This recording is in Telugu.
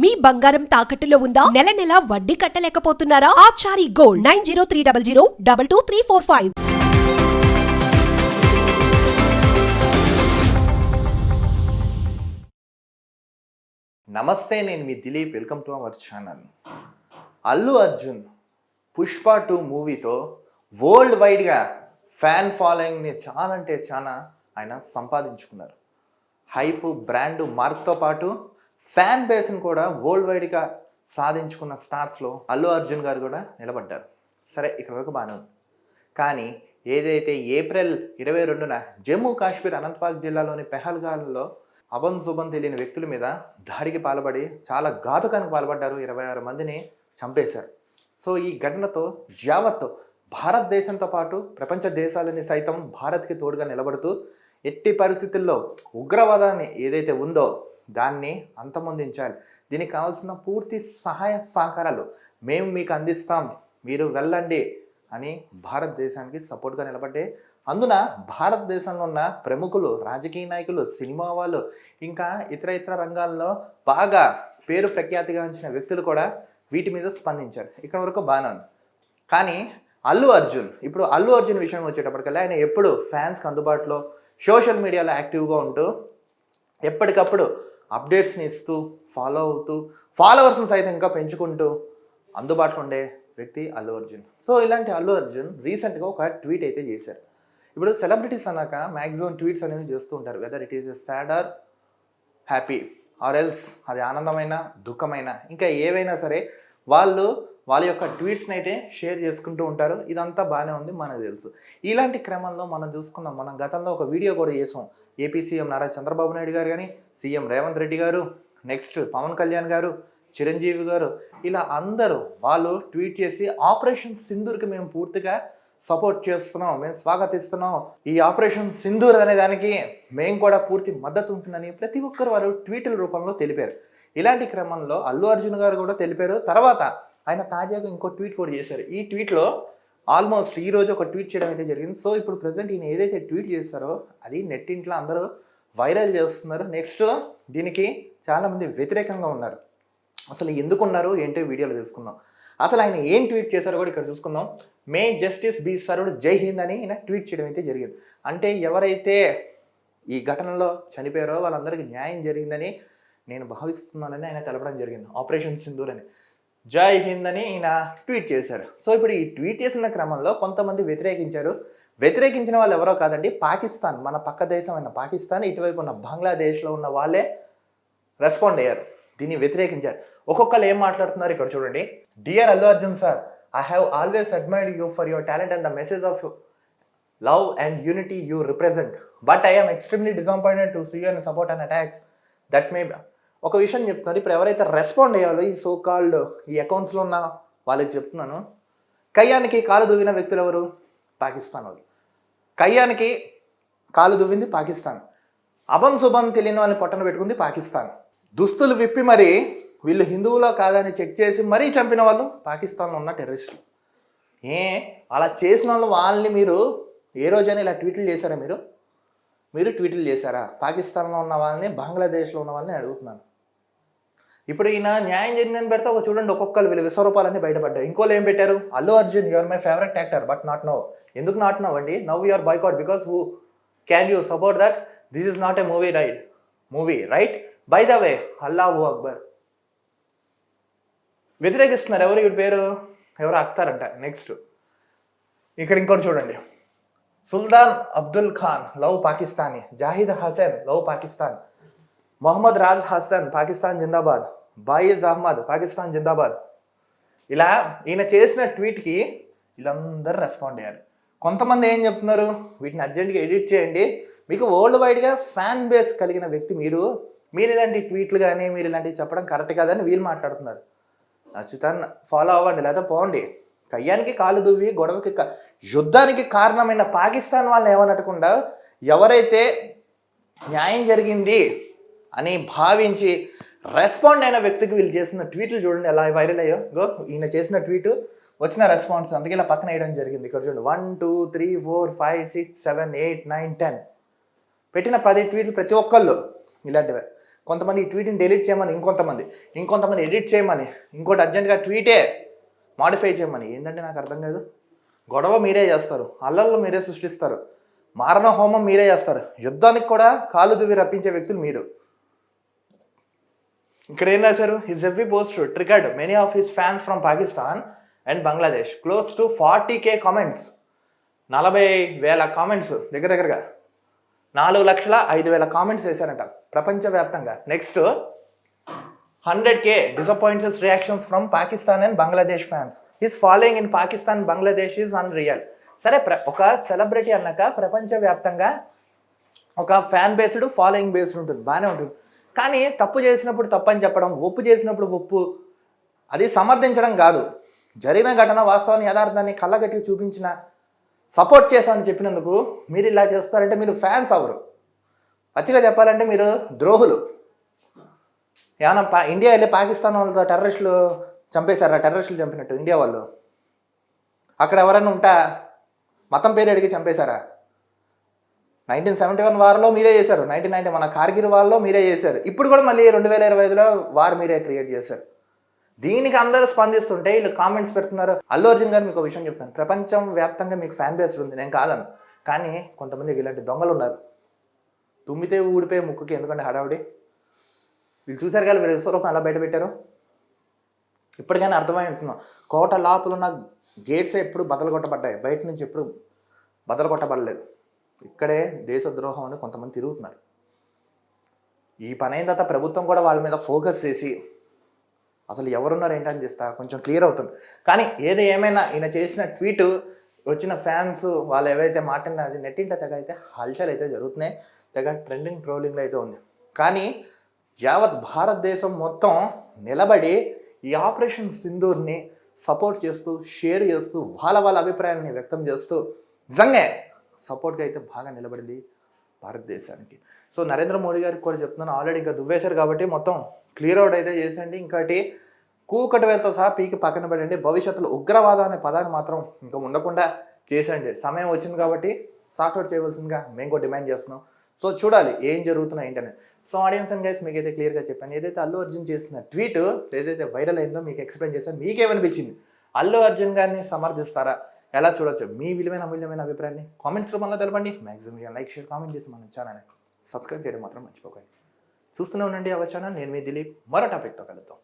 మీ బంగారం తాకట్టులో ఉందా? నెల నెల వడ్డీ కట్టలేకపోతున్నారా? Achari gold nine zero three double zero double two three four five. నమస్తే నేను మీ Dilip. Welcome to our channel. Allu Arjun Pushpa two మూవీతో వరల్డ్ వైడ్గా ఫ్యాన్ ఫాలోయింగ్ని చాలా అంటే చాలా ఆయన సంపాదించుకున్నారు. హైప్ బ్రాండ్ మార్క్తో పాటు ఫ్యాన్ బేస్ని కూడా వరల్డ్ వైడ్గా సాధించుకున్న స్టార్స్లో అల్లు అర్జున్ గారు కూడా నిలబడ్డారు. సరే ఇక్కడ వరకు బాగానే ఉంది. కానీ ఏదైతే ఏప్రిల్ ఇరవై రెండున జమ్మూ కాశ్మీర్ అనంతపాక్ జిల్లాలోని పెహల్గాల్లో అభం శుభం తెలియని వ్యక్తుల మీద దాడికి పాల్పడి చాలా ఘాతుకానికి పాల్పడ్డారు ఇరవై ఆరు మందిని చంపేశారు. సో ఈ ఘటనతో యావత్ భారతదేశంతో పాటు ప్రపంచ దేశాలని సైతం భారత్కి తోడుగా నిలబడుతూ ఎట్టి పరిస్థితుల్లో ఉగ్రవాదాన్ని ఏదైతే ఉందో దాన్ని అంతమొందించాలి. దీనికి కావాల్సిన పూర్తి సహాయ సహకారాలు మేము మీకు అందిస్తాం. మీరు వెళ్ళండి అని భారతదేశానికి సపోర్ట్గా నిలబడ్డే అందున భారతదేశంలో ఉన్న ప్రముఖులు రాజకీయ నాయకులు సినిమా వాళ్ళు ఇంకా ఇతర ఇతర రంగాల్లో బాగా పేరు ప్రఖ్యాతిగాంచిన వ్యక్తులు కూడా వీటి మీద స్పందించారు. ఇక్కడ వరకు బాగానే ఉంది. కానీ అల్లు అర్జున్ ఇప్పుడు అల్లు అర్జున్ విషయం వచ్చేటప్పటికల్లా ఆయన ఎప్పుడు ఫ్యాన్స్కి అందుబాటులో సోషల్ మీడియాలో యాక్టివ్గా ఉంటూ ఎప్పటికప్పుడు అప్డేట్స్ని ఇస్తూ ఫాలో అవుతూ ఫాలోవర్స్ని సైతం ఇంకా పెంచుకుంటూ అందుబాటులో ఉండే వ్యక్తి అల్లు అర్జున్. సో ఇలాంటి అల్లు అర్జున్ రీసెంట్గా ఒక ట్వీట్ అయితే చేశారు. ఇప్పుడు సెలబ్రిటీస్ అన్నాక మ్యాక్సిమం ట్వీట్స్ అనేవి చేస్తూ ఉంటారు. Whether it is a sad or happy or else అది ఆనందమైన దుఃఖమైన ఇంకా ఏవైనా సరే వాళ్ళు వాళ్ళ యొక్క ట్వీట్స్ని అయితే షేర్ చేసుకుంటూ ఉంటారు. ఇదంతా బాగానే ఉంది మనకు తెలుసు. ఇలాంటి క్రమంలో మనం చూసుకుందాం. మనం గతంలో ఒక వీడియో కూడా చేసాం. ఏపీ సీఎం నారా చంద్రబాబు నాయుడు గారు కానీ సీఎం రేవంత్ రెడ్డి గారు నెక్స్ట్ పవన్ కళ్యాణ్ గారు చిరంజీవి గారు ఇలా అందరూ వాళ్ళు ట్వీట్ చేసి ఆపరేషన్ సింధూర్కి మేము పూర్తిగా సపోర్ట్ చేస్తున్నాం. మేము స్వాగతిస్తున్నాం. ఈ ఆపరేషన్ సింధూర్ అనే దానికి మేము కూడా పూర్తి మద్దతు ఉంటుందని ప్రతి ఒక్కరు వారు ట్వీట్ల రూపంలో తెలిపారు. ఇలాంటి క్రమంలో అల్లు అర్జున్ గారు కూడా తెలిపారు. తర్వాత ఆయన తాజాగా ఇంకో ట్వీట్ కూడా చేశారు. ఈ ట్వీట్లో ఆల్మోస్ట్ ఈ రోజు ఒక ట్వీట్ చేయడం అయితే జరిగింది. సో ఇప్పుడు ప్రజెంట్ ఈయన ఏదైతే ట్వీట్ చేస్తారో అది నెట్టింట్లో అందరూ వైరల్ చేస్తున్నారు. నెక్స్ట్ దీనికి చాలామంది వ్యతిరేకంగా ఉన్నారు. అసలు ఎందుకు ఉన్నారు? ఏంటో వీడియోలో తెలుసుకుందాం. అసలు ఆయన ఏం ట్వీట్ చేశారో కూడా ఇక్కడ చూసుకుందాం. మే జస్టిస్ బీ సర్వ్డ్ జై హింద్ అని ఆయన ట్వీట్ చేయడం అయితే జరిగింది. అంటే ఎవరైతే ఈ ఘటనలో చనిపోయారో వాళ్ళందరికీ న్యాయం జరిగిందని నేను భావిస్తున్నానని ఆయన తెలపడం జరిగింది. ఆపరేషన్ సింధూర్ అని. జై హింద్ అని ఈయన ట్వీట్ చేశారు. సో ఇప్పుడు ఈ ట్వీట్ చేసిన క్రమంలో కొంతమంది వ్యతిరేకించారు. వ్యతిరేకించిన వాళ్ళు ఎవరో కాదండి పాకిస్తాన్. మన పక్క దేశం అయిన పాకిస్తాన్ ఇటువైపు ఉన్న బంగ్లాదేశ్లో ఉన్న వాళ్ళే రెస్పాండ్ అయ్యారు. దీన్ని వ్యతిరేకించారు. ఒక్కొక్కరు ఏం మాట్లాడుతున్నారు ఇక్కడ చూడండి. Dear Allu Arjun sir I have always admired you for your talent and the message of love and unity you represent but I'm extremely disappointed to see and support and attacks that may ఒక విషయం చెప్తున్నారు. ఇప్పుడు ఎవరైతే రెస్పాండ్ అయ్యాలో ఈ సో కాల్డ్ ఈ అకౌంట్స్లో ఉన్న వాళ్ళకి చెప్తున్నాను. కయ్యానికి కాలు దువ్విన వ్యక్తులు ఎవరు? పాకిస్తాన్ వాళ్ళు. కయ్యానికి కాలు దువ్వింది పాకిస్తాన్. అభం శుభం తెలియని వాళ్ళని పొట్టన పెట్టుకుంది పాకిస్తాన్. దుస్తులు విప్పి మరి వీళ్ళు హిందువులో కాదని చెక్ చేసి మరీ చంపిన వాళ్ళు పాకిస్తాన్లో ఉన్న టెర్రరిస్టులు ఏ? అలా చేసిన వాళ్ళు వాళ్ళని మీరు ఏ రోజైనా ఇలా ట్వీట్లు చేశారా మీరు? మీరు ట్వీట్లు చేశారా? పాకిస్తాన్లో ఉన్న వాళ్ళని బంగ్లాదేశ్లో ఉన్న వాళ్ళని అడుగుతున్నాను. ఇప్పుడు ఈయన న్యాయం జరిగిందని పెడితే ఒక చూడండి ఒక్కొక్కరు వీళ్ళు విశ్వరూపాలన్నీ బయటపడ్డారు ఇంకోళ్ళు ఏం పెట్టారు? Allu Arjun your my favourite actor but not no ఎందుకు నాట్ నో అండి? Now your boycott because who can you support that this is not a movie right movie right by the way అల్లాహు అక్బర్ వ్యతిరేకిస్తున్నారు ఎవరు? వీడి పేరు? ఎవరు అక్తారంట నెక్స్ట్ ఇక్కడ ఇంకోటి చూడండి. సుల్తాన్ అబ్దుల్ ఖాన్ లవ్ పాకిస్తానీ. జాహిద్ హసన్ లవ్ పాకిస్తాన్. మొహమ్మద్ రాజ్ హసన్ పాకిస్తాన్ జిందాబాద్. బాయిజ్ అహ్మద్ పాకిస్తాన్ జిందాబాద్. ఇలా ఈయన చేసిన ట్వీట్కి వీళ్ళందరూ రెస్పాండ్ అయ్యారు. కొంతమంది ఏం చెప్తున్నారు? వీటిని అర్జెంట్గా ఎడిట్ చేయండి. మీకు వరల్డ్ వైడ్గా ఫ్యాన్ బేస్ కలిగిన వ్యక్తి మీరు. మీరు ఇలాంటి ట్వీట్లు కానీ మీరు ఇలాంటివి చెప్పడం కరెక్ట్ కాదని వీళ్ళు మాట్లాడుతున్నారు. నచ్చుతాను ఫాలో అవ్వండి లేదా పోండి. కయ్యానికి కాలు దువ్వి గొడవకి యుద్ధానికి కారణమైన పాకిస్తాన్ వాళ్ళని ఏమనకుండా ఎవరైతే న్యాయం జరిగింది అని భావించి రెస్పాండ్ అయిన వ్యక్తికి వీళ్ళు చేసిన ట్వీట్లు చూడండి ఎలా వైరల్ అయ్యో. గో ఈయన చేసిన ట్వీట్ వచ్చిన రెస్పాన్స్ అందుకే ఇలా పక్కన వేయడం జరిగింది. ఇక్కడ చూడండి one two three four five six seven eight nine ten పెట్టిన పది ట్వీట్లు ప్రతి ఒక్కళ్ళు ఇలాంటివే. కొంతమంది ఈ ట్వీట్ని డిలీట్ చేయమని ఇంకొంతమంది. ఇంకొంతమంది ఎడిట్ చేయమని ఇంకోటి అర్జెంటుగా ట్వీటే మాడిఫై చేయమని. ఏంటంటే నాకు అర్థం కాదు. గొడవ మీరే చేస్తారు అల్లర్లు మీరే సృష్టిస్తారు మారణ హోమం మీరే చేస్తారు. యుద్ధానికి కూడా కాలు దువ్వి రప్పించే వ్యక్తులు మీరు. ఇక్కడ ఏం రాశారు? His every post triggered many of his fans from Pakistan and Bangladesh close to forty K comments నలభై వేల కామెంట్స్ దగ్గర దగ్గరగా. నాలుగు లక్షల ఐదు వేల కామెంట్స్ వేశారంట ప్రపంచవ్యాప్తంగా. Next hundred K disappoints reactions from Pakistan and Bangladesh fans his following in Pakistan Bangladesh is unreal సరే ప్ర ఒక సెలబ్రిటీ అన్నాక ప్రపంచవ్యాప్తంగా ఒక ఫ్యాన్ బేస్డ్ ఫాలోయింగ్ బేస్డ్ ఉంటుంది. బాగానే ఉంటుంది. కానీ తప్పు చేసినప్పుడు తప్పు అని చెప్పడం ఒప్పు చేసినప్పుడు ఒప్పు అది సమర్థించడం కాదు. జరిగిన ఘటన వాస్తవాన్ని యథార్థాన్ని కళ్ళగట్టి చూపించిన సపోర్ట్ చేశామని చెప్పినందుకు మీరు ఇలా చేస్తారంటే మీరు ఫ్యాన్స్ అవరు. పచ్చిగా చెప్పాలంటే మీరు ద్రోహులు. ఏమన్నా పా ఇండియా వెళ్ళి పాకిస్తాన్ వాళ్ళతో టెర్రరిస్టులు చంపేశారా? టెర్రరిస్టులు చంపినట్టు ఇండియా వాళ్ళు. అక్కడ ఎవరైనా ఉంటా మతం పేరు అడిగి చంపేశారా? నైన్టీన్ సెవెంటీ వన్ వార్లో మీరే చేశారు. నైన్టీన్ నైన్టీ మన కార్గిల్ వార్లో మీరే చేశారు. ఇప్పుడు కూడా మళ్ళీ రెండు వేల ఇరవై ఐదులో వార్ మీరే క్రియేట్ చేశారు. దీనికి అందరూ స్పందిస్తుంటే వీళ్ళు కామెంట్స్ పెడుతున్నారు. అల్లు అర్జున్ గారు మీకు ఒక విషయం చెప్తాను. ప్రపంచం వ్యాప్తంగా మీకు ఫ్యాన్ బేస్ ఉంది. నేను కాదను. కానీ కొంతమంది ఇలాంటి దొంగలు ఉన్నారు. తుమ్మితే ఊడిపోయే ముక్కుకి ఎందుకంటే హడావుడి? వీళ్ళు చూశారు కదా వీళ్ళు స్వరూపం ఎలా బయట పెట్టారు ఇప్పటికైనా అర్థమై ఉంటున్నాం కోట లోపల ఉన్న గేట్స్ ఎప్పుడు బదలు కొట్టబడ్డాయి బయట నుంచి ఎప్పుడు బదలు కొట్టబడలేదు ఇక్కడే దేశద్రోహం అని కొంతమంది తిరుగుతున్నారు. ఈ పని అయిన తర్వాత ప్రభుత్వం కూడా వాళ్ళ మీద ఫోకస్ చేసి అసలు ఎవరున్నారు ఏంటని చేస్తా కొంచెం క్లియర్ అవుతుంది. కానీ ఏది ఏమైనా ఈయన చేసిన ట్వీట్ వచ్చిన ఫ్యాన్స్ వాళ్ళు ఏవైతే మాట్లాడినా అది నెట్టింట్లో తెగ అయితే హల్చల్ అయితే జరుగుతున్నాయి. తెగ ట్రెండింగ్ ట్రోలింగ్లో అయితే ఉంది. కానీ యావత్ భారతదేశం మొత్తం నిలబడి ఈ ఆపరేషన్ సింధూర్ని సపోర్ట్ చేస్తూ షేర్ చేస్తూ వాళ్ళ వాళ్ళ అభిప్రాయాన్ని వ్యక్తం చేస్తూ నిజంగా సపోర్ట్గా అయితే బాగా నిలబడింది భారతదేశానికి. సో నరేంద్ర మోడీ గారికి కూడా చెప్తున్నాను. ఆల్రెడీ ఇంకా దువ్వేశారు కాబట్టి మొత్తం క్లియర్ అవుట్ అయితే చేసేయండి. ఇంకోటి కూకటి వేలతో సహా పీకి పక్కన పడండి భవిష్యత్తులో ఉగ్రవాదం అనే పదాన్ని మాత్రం ఇంకా ఉండకుండా చేసేయండి. సమయం వచ్చింది కాబట్టి సార్ట్అవుట్ చేయవలసిందిగా మేము కూడా డిమాండ్ చేస్తున్నాం. సో చూడాలి ఏం జరుగుతున్నాయి ఏంటనే. సో ఆడియన్స్ అండ్ గైస్ మీకైతే క్లియర్గా చెప్పాను. ఏదైతే అల్లు అర్జున్ చేసిన ట్వీట్ ఏదైతే వైరల్ అయిందో మీకు ఎక్స్ప్లెయిన్ చేశాను. మీకేమనిపించింది? అల్లు అర్జున్ గారిని సమర్థిస్తారా? ఎలా చూడొచ్చు? మీ విలువైన అమూల్యమైన అభిప్రాయాన్ని కామెంట్స్ రూపంలో తెలపండి. మ్యాక్సిమం లైక్ షేర్ కామెంట్ చేసి మన ఛానల్ని సబ్స్క్రైబ్ చేయడం మాత్రం మర్చిపోకండి. చూస్తూనే ఉండండి అవర్ ఛానల్. నేను మీ దిలీప్. మరో టాపిక్తో కలుద్దాం.